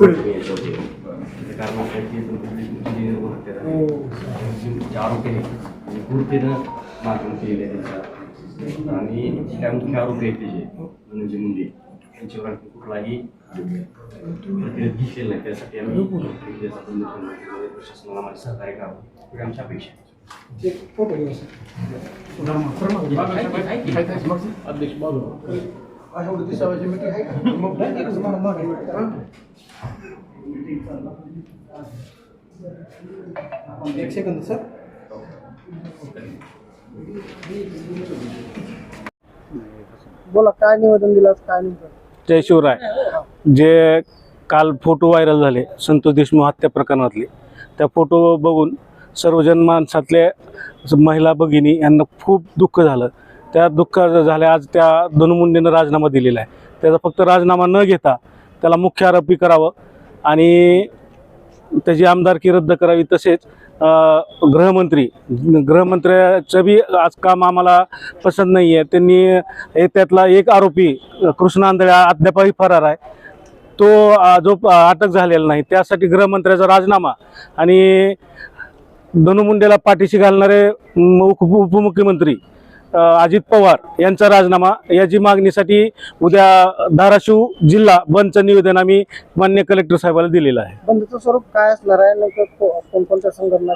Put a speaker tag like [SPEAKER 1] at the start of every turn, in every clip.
[SPEAKER 1] याच्यावरती त्या कारणासाठी आरोपी आणि पूर्तीनं मागणी आहे त्यांच्या आणि मुख्य आरोपी आहेत त्याचे धनंजय मुंडे त्यांच्यावर आणखी कुठलाही नाही त्यासाठी आम्ही प्रशासनाला सहकार्य करावं ही अपेक्षा आहे
[SPEAKER 2] एक सेकंद सर बोला काय निवेदन दिलं काय नेमकं?
[SPEAKER 3] जय शिवराय. जे काल फोटो व्हायरल झाले संतोष देशमुख हत्या प्रकरणातले. त्या फोटो बघून सर्वजन माणसातले महिला भगिनी यांना खूप दुःख झालं. त्या दुःख झाल्या आज त्या धनुमुंडेनं राजीनामा दिलेला आहे. त्याचा फक्त राजीनामा न घेता त्याला मुख्य आरोपी करावं आणि त्याची आमदारकी रद्द करावी तसेच गृहमंत्री गृहमंत्र्याचं बी आज काम आम्हाला पसंत नाही आहे. त्यांनी त्यातला एक आरोपी कृष्ण आंधळे अद्यापही फरार आहे. तो जो अटक झालेला नाही त्यासाठी गृहमंत्र्याचा राजीनामा आणि धनुमुंडेला पाठीशी घालणारे उप उपमुख्यमंत्री अजित पवार यांचा राजीनामा. याची मागणीसाठी उद्या धाराशिव जिल्हा बंदचं निवेदन आम्ही मान्य कलेक्टर साहेबाला दिलेलं आहे.
[SPEAKER 2] बंदचं स्वरूप काय असणार आहे? कोणकोणत्या संघटना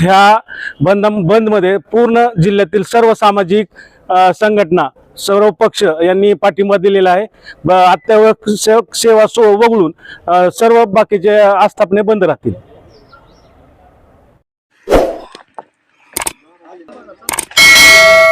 [SPEAKER 3] ह्या बंद बंदमध्ये पूर्ण जिल्ह्यातील सर्व सामाजिक संघटना सर्व पक्ष यांनी पाठिंबा दिलेला आहे. अत्यावश्यक सेवा सो वगळून सर्व बाकीचे आस्थापने बंद राहतील. mano. Tá...